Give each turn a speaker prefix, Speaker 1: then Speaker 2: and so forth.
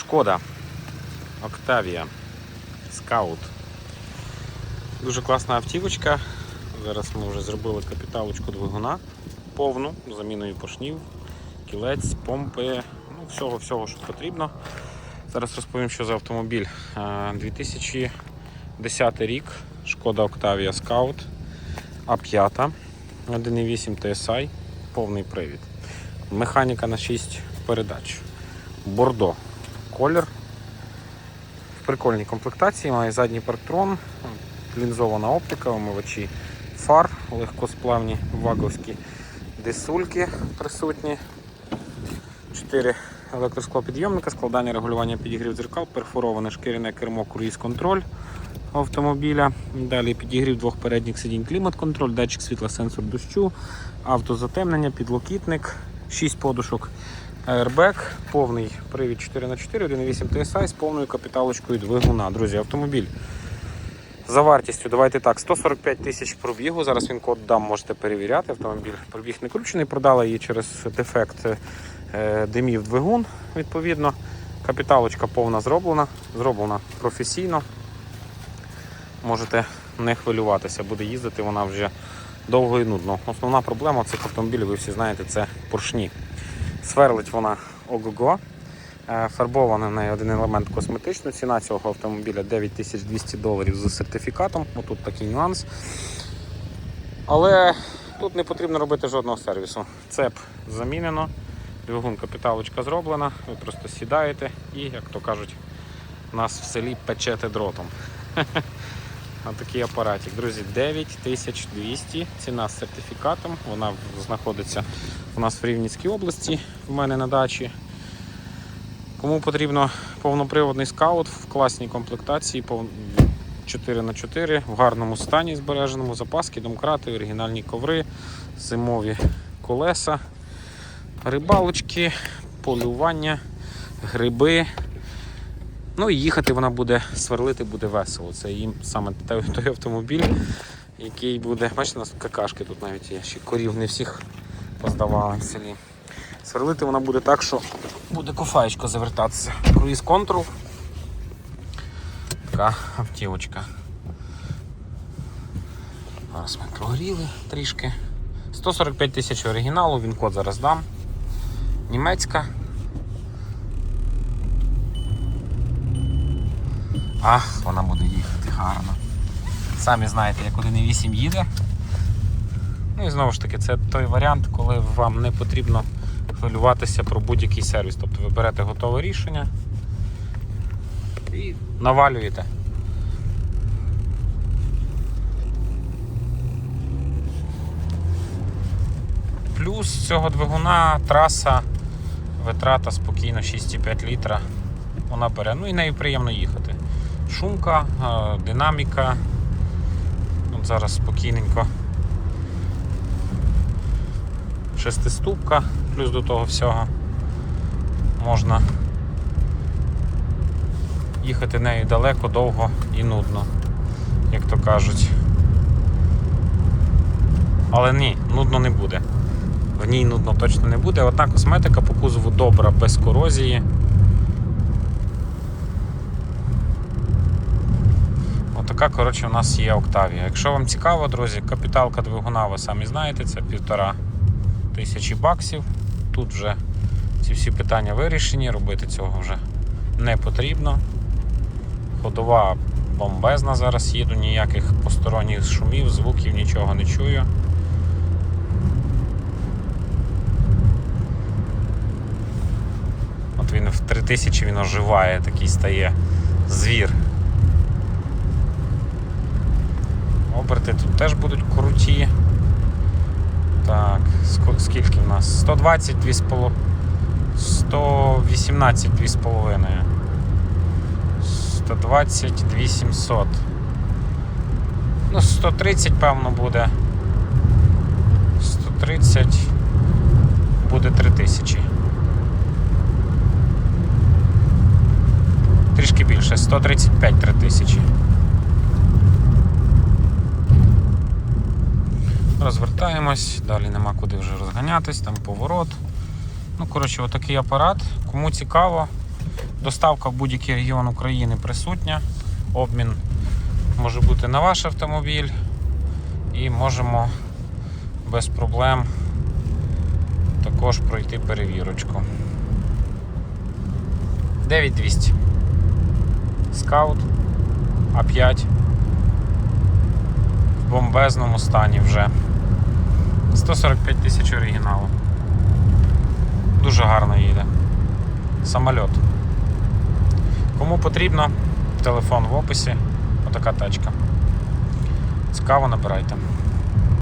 Speaker 1: Шкода. Октавія. Скаут. Дуже класна автівочка. Зараз ми вже зробили капіталочку двигуна повну, заміною поршнів, кілець, помпи, ну, всього, всього, що потрібно. Зараз розповім, що за автомобіль. Е, 2010 рік, Шкода Octavia Scout А5, 1.8 TSI, повний привід. Механіка на 6 передач. Бордо. Колір. В прикольній комплектації має задній парктрон, лінзована оптика, омивачі фар, легкосплавні ваговські дисульки присутні. 4 електросклопідйомника, складання регулювання підігрів дзеркал, перфороване шкіряне кермо, круїз-контроль автомобіля. Далі підігрів двох передніх сидінь, клімат-контроль, датчик світла, сенсор дощу, автозатемнення, підлокітник, 6 подушок Airbag, повний привід 4х4, 1.8 TSI з повною капіталочкою двигуна. Друзі, автомобіль за вартістю, давайте так, 145 тисяч пробігу. Зараз він код дам, можете перевіряти. Автомобіль пробіг не кручений, продала її через дефект е, димів двигун. Відповідно, капіталочка повна зроблена, зроблена професійно. Можете не хвилюватися, буде їздити вона вже довго і нудно. Основна проблема цих автомобілів, ви всі знаєте, це поршні. Сверлить вона ого-го. Е, Фарбована в неї один елемент косметично. Ціна цього автомобіля 9200 доларів з сертифікатом. Отут такий нюанс. Але тут не потрібно робити жодного сервісу. Цеп замінено, двигун капіталочка зроблена. Ви просто сідаєте і, як то кажуть, нас в селі печете дротом. А такий апаратик. Друзі, 9200 ціна з сертифікатом. Вона знаходиться у нас в Рівненській області, в мене на дачі. Кому потрібно повноприводний скаут в класній комплектації, 4х4, в гарному стані збереженому, запаски, домкрати, оригінальні коври, зимові колеса, рибалочки, полювання, гриби. Ну і їхати вона буде, сверлити буде весело. Це їм саме той, автомобіль, який буде. Бачите, у нас какашки тут навіть є, ще корів не всіх поздавали в селі. Сверлити вона буде так, що буде кофаєчко завертатися. Круїз контрол. Така автівочка. Зараз ми прогріли трішки. 145 тисяч оригіналу, він код зараз дам. Німецька. Ах, вона буде їхати гарно. Самі знаєте, як 1.8 їде. Ну і знову ж таки, це той варіант, коли вам не потрібно хвилюватися про будь-який сервіс. Тобто ви берете готове рішення і навалюєте. Плюс цього двигуна траса, витрата спокійно 6,5 літра. Вона бере. Ну і нею приємно їхати. Шумка, е, динаміка. От зараз спокійненько. Шестиступка, плюс до того всього можна їхати нею далеко, довго і нудно, як то кажуть. Але ні, нудно не буде. В ній нудно точно не буде. Одна косметика по кузову добра, без корозії. Отака, коротше, у нас є Октавія. Якщо вам цікаво, друзі, капіталка двигуна, ви самі знаєте, це півтора тисячі баксів. Тут вже ці всі питання вирішені, робити цього вже не потрібно. Ходова бомбезна зараз їду, ніяких посторонніх шумів, звуків, нічого не чую. От він в 3000 він оживає, такий стає звір. Оберти тут теж будуть круті. Так, скільки в нас? 120 2,5. 118 2,5. 120 2700. Ну, 130, певно, буде. 130 буде 3000. Трішки більше, 135 3000. Розвертаємось, далі нема куди вже розганятись, там поворот. Ну, коротше, отакий апарат. Кому цікаво, Доставка в будь-який регіон України присутня. Обмін може бути на ваш автомобіль. І можемо без проблем також пройти перевірочку. 9200. Скаут А5 в бомбезному стані вже. 145 тисяч оригіналу. Дуже гарно їде. Самольот. Кому потрібно, телефон в описі. Отака тачка. Цікаво, набирайте.